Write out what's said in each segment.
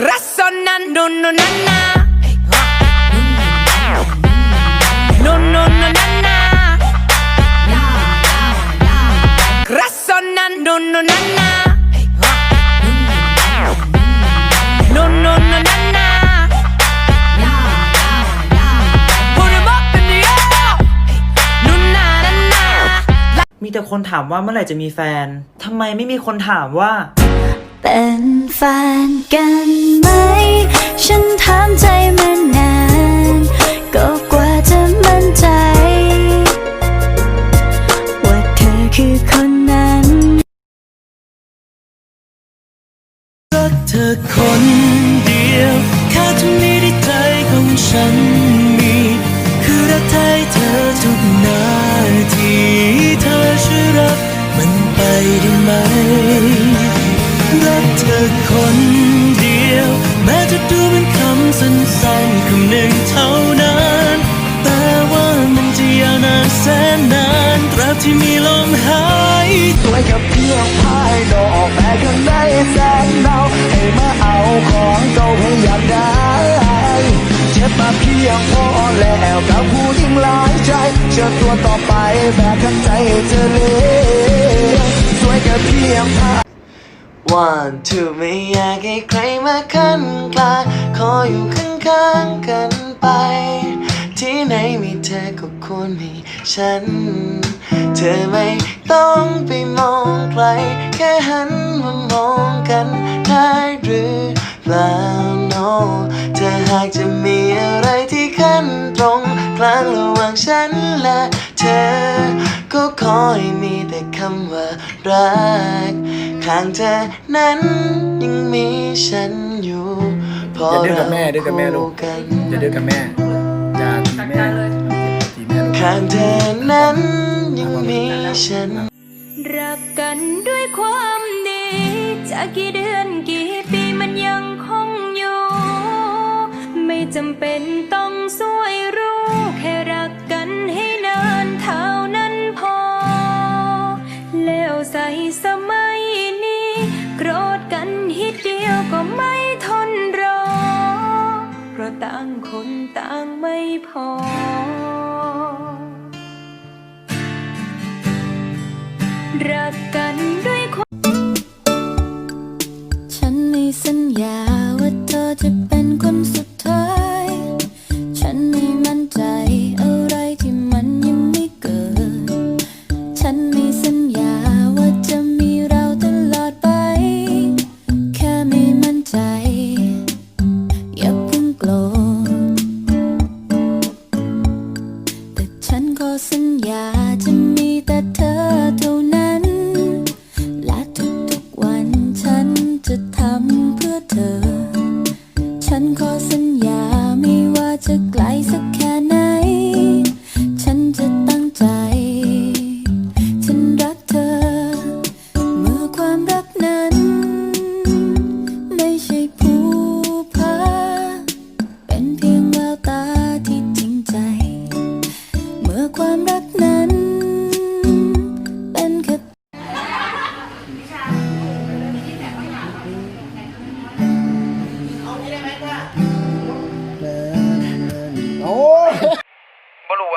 Grasso na no no na na No no no na na Grasso na no no na na No no no na na Put 'em up in the air No na na na มีแต่คนถามว่าเมื่อไหร่จะมีแฟน ทำไมไม่มีคนถามว่า เป็นแฟนกันไหม ฉันถามใจมานาน ก็กว่าจะมั่นใจ ว่าเธอคือคนนั้นรักเธอคนเดียวแค่ตรงนี้ที่ใจของฉันมี คือรักแท้เธอทุกนา เธอคนเดียว แม้จะดูเป็นคำสั้นๆคำหนึ่งเท่านั้น แต่ว่ามันจะยาวนานแสนนานตราบที่มีลมหายสวยกับเพียงภายนอกแต่ข้างในแสนหนาวให้มาเอาของเก่าให้อยากได้เจ็บมาเพียงพอแล้วกับผู้หญิงหลายใจเชื่อตัวต่อไปแบบทั้งใจเธอเลย One two ไม่อยากให้ใครมาขั้นกลางขออยู่ข้างๆกันไป ที่ไหนมีเธอก็ควรมีฉัน เธอไม่ต้องไปมองใคร แค่หันมามองกันได้หรือเปล่า no เธอหากจะมีอะไรที่ขั้นตรงกลางระหว่างฉันและเธอ ก็ขอให้มีแต่คำว่ารัก ข้างเธอนั้นยังมีฉันอยู่เพราะอย่าดื้อกับเราแม่ดื้อกับแม่ลูกคู่กันอย่าดื้อกับแม่อย่าตีแม่ตีแม่ลูกข้างเธอนั้นยังมีฉัน รักกันด้วยความดีจะกี่เดือนกี่ปีมันยังคงอยู่ ไม่จำเป็นาะต่างคนต่างไม่พอ รักกันด้วยความฉันไม่สัญญา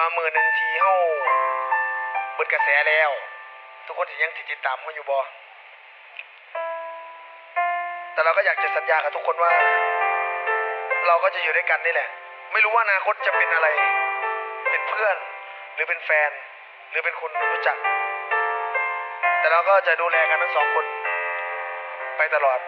ว่ามือหนึ่งทีเฮาเบิดกระแสแล้ว ทุกคนสิยังสิติดตามเฮาอยู่บ่แต่เราก็อยากจะสัญญากับทุกคนว่า เราก็จะอยู่ด้วยกันนี่แหละ ไม่รู้ว่าอนาคตจะเป็นอะไร เป็นเพื่อน หรือเป็นแฟน หรือเป็นคนรู้จัก แต่เราก็จะดูแลกันทั้งสองคน ไปตลอด